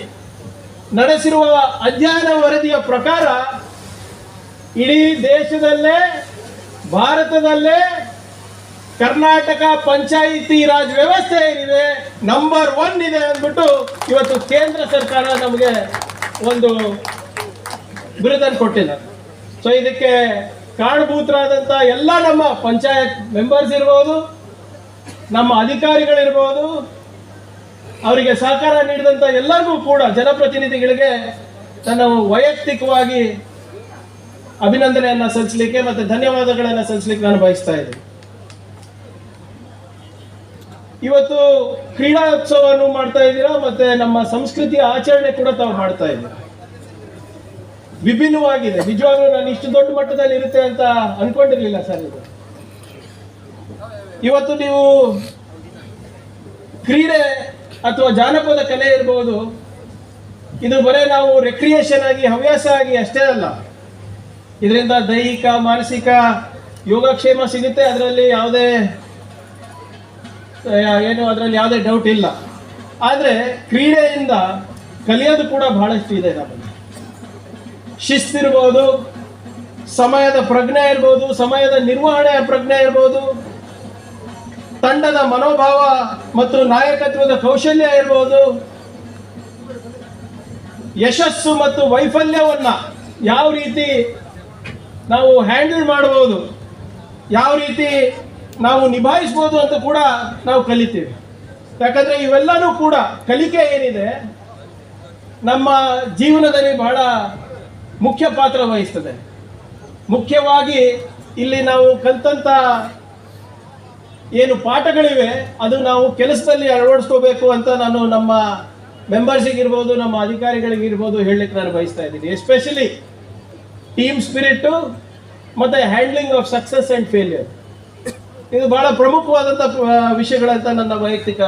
S6: ನಡೆಸಿರುವ ಅಧ್ಯಯನ ವರದಿಯ ಪ್ರಕಾರ ಇಡೀ ದೇಶದಲ್ಲೇ, ಭಾರತದಲ್ಲೇ ಕರ್ನಾಟಕ ಪಂಚಾಯಿತಿ ರಾಜ್ ವ್ಯವಸ್ಥೆ ಏನಿದೆ ನಂಬರ್ ಒನ್ ಇದೆ ಅಂದ್ಬಿಟ್ಟು ಇವತ್ತು ಕೇಂದ್ರ ಸರ್ಕಾರ ನಮಗೆ ಒಂದು ಬಿರುದನ್ನು ಕೊಟ್ಟಿಲ್ಲ. ಸೊ ಇದಕ್ಕೆ ಕಾರಣಭೂತರಾದಂಥ ಎಲ್ಲ ನಮ್ಮ ಪಂಚಾಯತ್ ಮೆಂಬರ್ಸ್ ಇರ್ಬೋದು, ನಮ್ಮ ಅಧಿಕಾರಿಗಳಿರ್ಬೋದು ಅವರಿಗೆ ಸಹಕಾರ ನೀಡಿದಂಥ ಎಲ್ಲರಿಗೂ ಕೂಡ ಜನಪ್ರತಿನಿಧಿಗಳಿಗೆ ನನ್ನ ವೈಯಕ್ತಿಕವಾಗಿ ಅಭಿನಂದನೆಯನ್ನ ಸಲ್ಲಿಸಲಿಕ್ಕೆ ಮತ್ತೆ ಧನ್ಯವಾದಗಳನ್ನ ಸಲ್ಲಿಸಲಿಕ್ಕೆ ನಾನು ಬಯಸ್ತಾ ಇದ್ದೀನಿ. ಇವತ್ತು ಕ್ರೀಡೋತ್ಸವವನ್ನು ಮಾಡ್ತಾ ಇದ್ದೀರಾ ಮತ್ತೆ ನಮ್ಮ ಸಂಸ್ಕೃತಿಯ ಆಚರಣೆ ಕೂಡ ತಾವು ಮಾಡ್ತಾ ಇದ್ದೀರಾ? ವಿಭಿನ್ನವಾಗಿದೆ. ನಿಜವಾಗ್ಲೂ ನಾನು ಇಷ್ಟು ದೊಡ್ಡ ಮಟ್ಟದಲ್ಲಿ ಇರುತ್ತೆ ಅಂತ ಅನ್ಕೊಂಡಿರ್ಲಿಲ್ಲ ಸರ್ ಇದು. ಇವತ್ತು ನೀವು ಕ್ರೀಡೆ ಅಥವಾ ಜಾನಪದ ಕಲೆ ಇರಬಹುದು ಇದು ಬರೇ ನಾವು ರೆಕ್ರಿಯೇಷನ್ ಆಗಿ, ಹವ್ಯಾಸ ಆಗಿ ಅಷ್ಟೇ ಅಲ್ಲ. ಇದರಿಂದ ದೈಹಿಕ, ಮಾನಸಿಕ ಯೋಗಕ್ಷೇಮ ಸಿಗುತ್ತೆ. ಅದರಲ್ಲಿ ಯಾವುದೇ ಏನು, ಅದರಲ್ಲಿ ಯಾವುದೇ ಡೌಟ್ ಇಲ್ಲ. ಆದರೆ ಕ್ರೀಡೆಯಿಂದ ಕಲಿಯೋದು ಕೂಡ ಬಹಳಷ್ಟು ಇದೆ ನಮ್ಮಲ್ಲಿ ಶಿಸ್ತಿರ್ಬೋದು ಸಮಯದ ಪ್ರಜ್ಞೆ ಇರ್ಬೋದು, ಸಮಯದ ನಿರ್ವಹಣೆ ಪ್ರಜ್ಞೆ ಇರ್ಬೋದು ತಂಡದ ಮನೋಭಾವ ಮತ್ತು ನಾಯಕತ್ವದ ಕೌಶಲ್ಯ ಇರಬಹುದು ಯಶಸ್ಸು ಮತ್ತು ವೈಫಲ್ಯವನ್ನು ಯಾವ ರೀತಿ ನಾವು ಹ್ಯಾಂಡಲ್ ಮಾಡಬಹುದು ಯಾವ ರೀತಿ ನಾವು ನಿಭಾಯಿಸ್ಬೋದು ಅಂತ ಕೂಡ ನಾವು ಕಲಿತೀವಿ. ಯಾಕಂದರೆ ಇವೆಲ್ಲನೂ ಕೂಡ ಕಲಿಕೆ ಏನಿದೆ, ನಮ್ಮ ಜೀವನದಲ್ಲಿ ಬಹಳ ಮುಖ್ಯ ಪಾತ್ರ ವಹಿಸ್ತದೆ. ಮುಖ್ಯವಾಗಿ ಇಲ್ಲಿ ನಾವು ಕಲ್ತಂತ ಏನು ಪಾಠಗಳಿವೆ, ಅದು ನಾವು ಕೆಲಸದಲ್ಲಿ ಅಳವಡಿಸ್ಕೋಬೇಕು ಅಂತ ನಾನು ನಮ್ಮ ಮೆಂಬರ್ಸಿಗಿರ್ಬೋದು ನಮ್ಮ ಅಧಿಕಾರಿಗಳಿಗಿರ್ಬೋದು ಹೇಳಲಿಕ್ಕೆ ನಾನು ಬಯಸ್ತಾ ಇದ್ದೀನಿ. ಎಸ್ಪೆಷಲಿ ಟೀಮ್ ಸ್ಪಿರಿಟ್ಟು ಮತ್ತು handling of success and failure ಇದು ಬಹಳ ಪ್ರಮುಖವಾದಂಥ ವಿಷಯಗಳಂತ ನನ್ನ ವೈಯಕ್ತಿಕ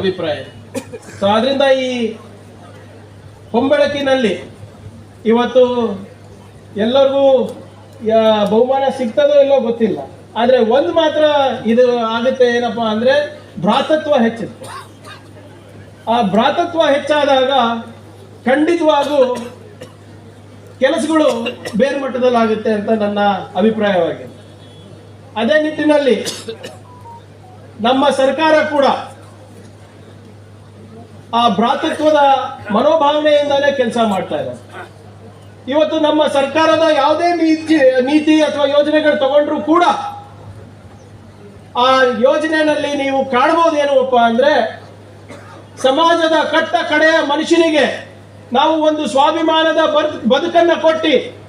S6: ಅಭಿಪ್ರಾಯ. ಸೊ ಆದ್ದರಿಂದ ಈ ಹೊಂಬೆಳಕಿನಲ್ಲಿ ಇವತ್ತು ಎಲ್ಲರಿಗೂ ಬಹುಮಾನ ಸಿಗ್ತದೋ ಇಲ್ಲೋ ಗೊತ್ತಿಲ್ಲ. ಆದ್ರೆ ಒಂದ್ ಮಾತ್ರ ಇದು ಆಗುತ್ತೆ ಏನಪ್ಪಾ ಅಂದ್ರೆ ಭ್ರಾತತ್ವ ಹೆಚ್ಚುತ್ತೆ. ಆ ಭ್ರಾತತ್ವ ಹೆಚ್ಚಾದಾಗ ಖಂಡಿತವಾಗೂ ಕೆಲಸಗಳು ಬೇರೆ ಮಟ್ಟದಲ್ಲಿ ಆಗುತ್ತೆ ಅಂತ ನನ್ನ ಅಭಿಪ್ರಾಯವಾಗಿದೆ. ಅದೇ ನಿಟ್ಟಿನಲ್ಲಿ ನಮ್ಮ ಸರ್ಕಾರ ಕೂಡ ಆ ಭ್ರಾತೃತ್ವದ ಮನೋಭಾವನೆಯಿಂದಲೇ ಕೆಲಸ ಮಾಡ್ತಾ ಇದೆ. ಇವತ್ತು ನಮ್ಮ ಸರ್ಕಾರದ ಯಾವುದೇ ನೀತಿ ನೀತಿ ಅಥವಾ ಯೋಜನೆಗಳು ತಗೊಂಡ್ರು ಕೂಡ ಆ ಯೋಜನೆಯಲ್ಲಿ ನೀವು ಕಾಣಬಹುದು ಏನಪ್ಪ ಅಂದ್ರೆ, ಸಮಾಜದ ಕಟ್ಟ ಕಡೆಯ ಮನುಷ್ಯನಿಗೆ ನಾವು ಒಂದು ಸ್ವಾಭಿಮಾನದ ಬದುಕನ್ನು ಕೊಟ್ಟು,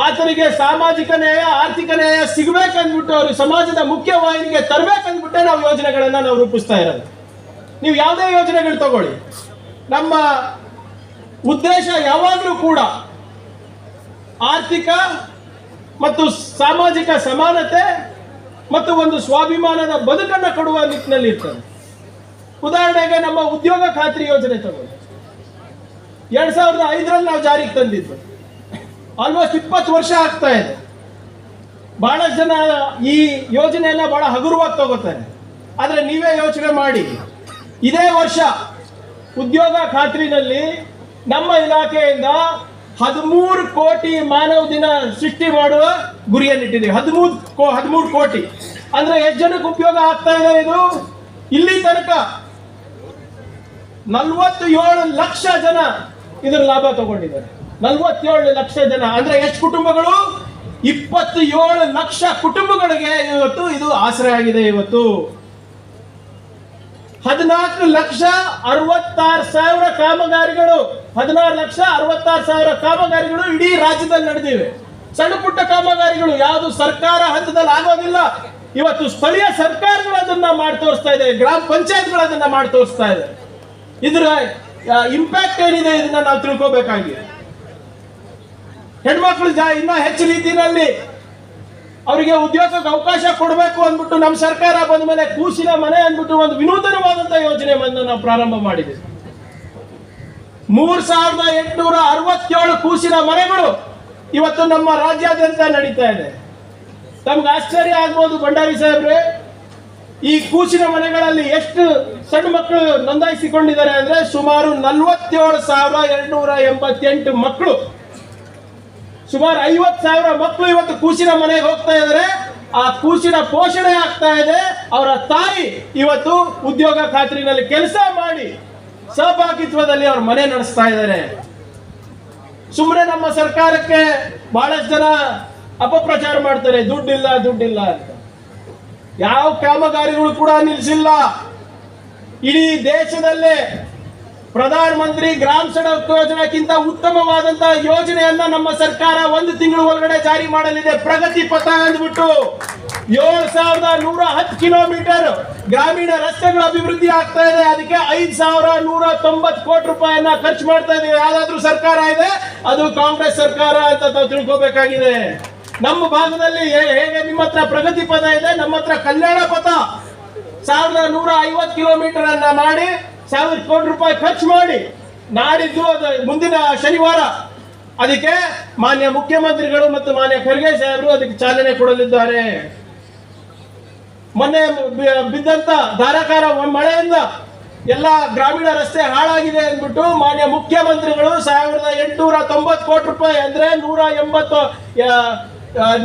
S6: ಆತನಿಗೆ ಸಾಮಾಜಿಕ ನ್ಯಾಯ, ಆರ್ಥಿಕ ನ್ಯಾಯ ಸಿಗಬೇಕಂದ್ಬಿಟ್ಟು ಅವರು ಸಮಾಜದ ಮುಖ್ಯ ವಾಹಿನಿಗೆ ತರಬೇಕಂದ್ಬಿಟ್ಟೆ ನಾವು ಯೋಜನೆಗಳನ್ನ ನಾವು ರೂಪಿಸ್ತಾ ಇರೋದು. ನೀವು ಯಾವುದೇ ಯೋಜನೆಗಳು ತಗೊಳ್ಳಿ. ನಮ್ಮ ಉದ್ದೇಶ ಯಾವಾಗಲೂ ಕೂಡ ಆರ್ಥಿಕ ಮತ್ತು ಸಾಮಾಜಿಕ ಸಮಾನತೆ ಮತ್ತು ಒಂದು ಸ್ವಾಭಿಮಾನದ ಬದುಕನ್ನು ಕೊಡುವ ನಿಟ್ಟಿನಲ್ಲಿ ಇರ್ತದೆ. ಉದಾಹರಣೆಗೆ ನಮ್ಮ ಉದ್ಯೋಗ ಖಾತ್ರಿ ಯೋಜನೆ ತಗೊಂಡು. ಎರಡ್ ಸಾವಿರದ ಐದರಲ್ಲಿ ನಾವು ಜಾರಿಗೆ ತಂದಿದ್ದು. ಆಲ್ಮೋಸ್ಟ್ ಇಪ್ಪತ್ತು ವರ್ಷ ಆಗ್ತಾ ಇದೆ. ಬಹಳಷ್ಟು ಜನ ಈ ಯೋಜನೆಯನ್ನ ಬಹಳ ಹಗುರವಾಗಿ ತಗೋತಾರೆ. ಆದರೆ ನೀವೇ ಯೋಚನೆ ಮಾಡಿ. ಇದೇ ವರ್ಷ ಉದ್ಯೋಗ ಖಾತ್ರಿನಲ್ಲಿ ನಮ್ಮ ಇಲಾಖೆಯಿಂದ ಹದಿಮೂರು ಕೋಟಿ ಮಾನವ ದಿನ ಸೃಷ್ಟಿ ಮಾಡುವ ಗುರಿಯನ್ನಿಟ್ಟಿದ್ದೀವಿ. ಹದಿಮೂರು ಕೋ, ಹದಿಮೂರು ಕೋಟಿ. ಅಂದ್ರೆ ಎಷ್ಟು ಜನಕ್ಕೆ ಉಪಯೋಗ ಆಗ್ತಾ ಇದೆ ಇದು? ಇಲ್ಲಿ ತನಕ ನಲ್ವತ್ತು ಏಳು ಲಕ್ಷ ಜನ ಇದರ ಲಾಭ ತಗೊಂಡಿದ್ದಾರೆ. ನಲ್ವತ್ತೇಳು ಲಕ್ಷ ಜನ. ಅಂದ್ರೆ ಎಷ್ಟು ಕುಟುಂಬಗಳು? ಇಪ್ಪತ್ತು ಏಳು ಲಕ್ಷ ಕುಟುಂಬಗಳಿಗೆ ಇವತ್ತು ಇದು ಆಶ್ರಯ ಆಗಿದೆ ಇವತ್ತು. ಹದಿನಾಲ್ಕು ಲಕ್ಷ ಅರವತ್ತಾರು ಸಾವಿರ ಕಾಮಗಾರಿಗಳು ಹದಿನಾರು ಲಕ್ಷ ಅರವತ್ತಾರು ಸಾವಿರ ಕಾಮಗಾರಿಗಳು ಇಡೀ ರಾಜ್ಯದಲ್ಲಿ ನಡೆದಿವೆ. ಸಣ್ಣ ಪುಟ್ಟ ಕಾಮಗಾರಿಗಳು ಯಾವುದು ಸರ್ಕಾರ ಹಂತದಲ್ಲಿ ಆಗೋದಿಲ್ಲ. ಇವತ್ತು ಸ್ಥಳೀಯ ಸರ್ಕಾರಗಳು ಅದನ್ನ ಮಾಡಿ ತೋರಿಸ್ತಾ ಇದೆ, ಗ್ರಾಮ ಪಂಚಾಯತ್ಗಳು ಅದನ್ನ ಮಾಡಿ ತೋರಿಸ್ತಾ ಇದೆ. ಇದರ ಇಂಪ್ಯಾಕ್ಟ್ ಏನಿದೆ ಇದನ್ನ ನಾವು ತಿಳ್ಕೋಬೇಕಾಗಿದೆ ಹೆಣ್ಮಕ್ಳು ಇನ್ನ ಹೆಚ್ಚು ರೀತಿಯಲ್ಲಿ ಅವರಿಗೆ ಉದ್ಯೋಗಕ್ಕೆ ಅವಕಾಶ ಕೊಡಬೇಕು ಅಂದ್ಬಿಟ್ಟು ನಮ್ಮ ಸರ್ಕಾರ ಬಂದ ಮೇಲೆ ಕೂಸಿನ ಮನೆ ಅಂದ್ಬಿಟ್ಟು ಒಂದು ವಿನೂತನವಾದಂತ ಯೋಜನೆಯನ್ನು ನಾವು ಪ್ರಾರಂಭ ಮಾಡಿದ್ದೀವಿ ಮೂರ್ ಸಾವಿರದ ಎಂಟುನೂರ ಅರವತ್ತೇಳು ಕೂಸಿನ ಮನೆಗಳು ಇವತ್ತು ನಮ್ಮ ರಾಜ್ಯಾದ್ಯಂತ ನಡೀತಾ ಇದೆ. ತಮ್ಗೆ ಆಶ್ಚರ್ಯ ಆಗ್ಬೋದು ಭಂಡಾರಿ ಸಾಹೇಬ್ರೆ, ಈ ಕೂಸಿನ ಮನೆಗಳಲ್ಲಿ ಎಷ್ಟು ಸಣ್ಣ ಮಕ್ಕಳು ನೋಂದಾಯಿಸಿಕೊಂಡಿದ್ದಾರೆ ಅಂದ್ರೆ ಸುಮಾರು ನಲ್ವತ್ತೇಳು ಸಾವಿರ ಎರಡ್ನೂರ ಎಂಬತ್ತೆಂಟು ಮಕ್ಕಳು. ಸುಮಾರು ಐವತ್ ಸಾವಿರ ಮಕ್ಕಳು ಇವತ್ತು ಕೂಸಿನ ಮನೆಗೆ ಹೋಗ್ತಾ ಇದ್ದಾರೆ. ಆ ಕೂಸಿನ ಪೋಷಣೆ ಆಗ್ತಾ ಇದೆ. ಅವರ ತಾಯಿ ಇವತ್ತು ಉದ್ಯೋಗ ಖಾತ್ರಿನಲ್ಲಿ ಕೆಲಸ ಮಾಡಿ ಸಹಭಾಗಿತ್ವದಲ್ಲಿ ಅವ್ರ ಮನೆ ನಡೆಸ್ತಾ ಇದ್ದಾರೆ. ಸುಮ್ಮನೆ ನಮ್ಮ ಸರ್ಕಾರಕ್ಕೆ ಬಹಳಷ್ಟು ಜನ ಅಪಪ್ರಚಾರ ಮಾಡ್ತಾರೆ, ದುಡ್ಡಿಲ್ಲ ದುಡ್ಡಿಲ್ಲ ಅಂತ. ಯಾವ ಕಾಮಗಾರಿಗಳು ಕೂಡ ನಿಲ್ಲಿಸಿಲ್ಲ ಇಡೀ ದೇಶದಲ್ಲೇ ಪ್ರಧಾನ ಮಂತ್ರಿ ಗ್ರಾಮ ಸಡಕ್ ಯೋಜನೆಗಿಂತ ಉತ್ತಮವಾದಂತಹ ಯೋಜನೆಯನ್ನ ನಮ್ಮ ಸರ್ಕಾರ ಒಂದು ತಿಂಗಳು ಒಳಗಡೆ ಜಾರಿ ಮಾಡಲಿದೆ. ಪ್ರಗತಿ ಪಥ ಅಂದ್ಬಿಟ್ಟು. ಏಳು ಸಾವಿರದ ನೂರ ಹತ್ತು ಕಿಲೋಮೀಟರ್ ಗ್ರಾಮೀಣ ರಸ್ತೆಗಳ ಅಭಿವೃದ್ಧಿ ಆಗ್ತಾ ಇದೆ. ಅದಕ್ಕೆ ಐದು ಸಾವಿರ ನೂರ ತೊಂಬತ್ತು ಕೋಟಿ ರೂಪಾಯಿಯನ್ನ ಖರ್ಚು ಮಾಡ್ತಾ ಇದೀವಿ ಯಾವ್ದಾದ್ರು ಸರ್ಕಾರ ಇದೆ? ಅದು ಕಾಂಗ್ರೆಸ್ ಸರ್ಕಾರ ಅಂತ ನಾವು ತಿಳ್ಕೋಬೇಕಾಗಿದೆ. ನಮ್ಮ ಭಾಗದಲ್ಲಿ ಹೇಗೆ ನಿಮ್ಮ ಹತ್ರ ಪ್ರಗತಿ ಪದ ಇದೆ? ನಮ್ಮ ಹತ್ರ ಕಲ್ಯಾಣ ಪಥ. ಸಾವಿರದ ನೂರ ಐವತ್ತು ಕಿಲೋಮೀಟರ್ ಅನ್ನ ಮಾಡಿ, ಸಾವಿರ ಕೋಟಿ ರೂಪಾಯಿ ಖರ್ಚು ಮಾಡಿ ನಾಡಿದ್ದು ಅದು ಮುಂದಿನ ಶನಿವಾರ. ಅದಕ್ಕೆ ಮಾನ್ಯ ಮುಖ್ಯಮಂತ್ರಿಗಳು ಮತ್ತು ಮಾನ್ಯ ಖರ್ಗೆ ಸಾಹೇಬರು ಅದಕ್ಕೆ ಚಾಲನೆ ಕೊಡಲಿದ್ದಾರೆ. ಮೊನ್ನೆ ಬಿದ್ದಂತ ಧಾರಾಕಾರ ಮಳೆಯಿಂದ ಎಲ್ಲ ಗ್ರಾಮೀಣ ರಸ್ತೆ ಹಾಳಾಗಿದೆ ಅಂದ್ಬಿಟ್ಟು ಮಾನ್ಯ ಮುಖ್ಯಮಂತ್ರಿಗಳು ಸಾವಿರದ ಎಂಟುನೂರ ತೊಂಬತ್ತು ಕೋಟಿ ರೂಪಾಯಿ ಅಂದ್ರೆ ನೂರ ಎಂಬತ್ತು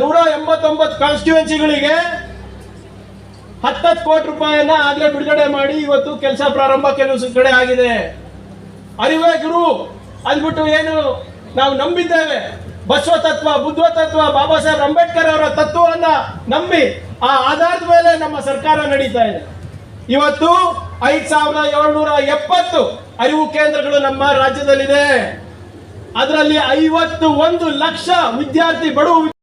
S6: ನೂರ ಎಂಬತ್ತೊಂಬತ್ತು ಕಾನ್ಸ್ಟಿಟ್ಯೂನ್ಸಿಗಳಿಗೆ ಹತ್ತತ್ತು ಕೋಟಿ ರೂಪಾಯಿಯನ್ನ ಆಗ್ಲೇ ಬಿಡುಗಡೆ ಮಾಡಿ ಇವತ್ತು ಕೆಲಸ ಪ್ರಾರಂಭ ಕೆಲವು ಕಡೆ ಆಗಿದೆ. ಅರಿವೇ ಗುರು ಅಂದ್ಬಿಟ್ಟು ಏನು ನಾವು ನಂಬಿದ್ದೇವೆ. ಬಸವ ತತ್ವ ಬುದ್ಧ ತತ್ವ ಬಾಬಾ ಸಾಹೇಬ್ ಅಂಬೇಡ್ಕರ್ ಅವರ ತತ್ವವನ್ನ ನಂಬಿ ಆ ಆಧಾರದ ಮೇಲೆ ನಮ್ಮ ಸರ್ಕಾರ ನಡೀತಾ ಇದೆ. ಇವತ್ತು ಐದ್ ಸಾವಿರದ ಏಳ್ನೂರ ಎಪ್ಪತ್ತು ಅರಿವು ಕೇಂದ್ರಗಳು ನಮ್ಮ ರಾಜ್ಯದಲ್ಲಿದೆ. ಅದರಲ್ಲಿ ಐವತ್ತು ಒಂದು ಲಕ್ಷ ವಿದ್ಯಾರ್ಥಿ ಬಡವ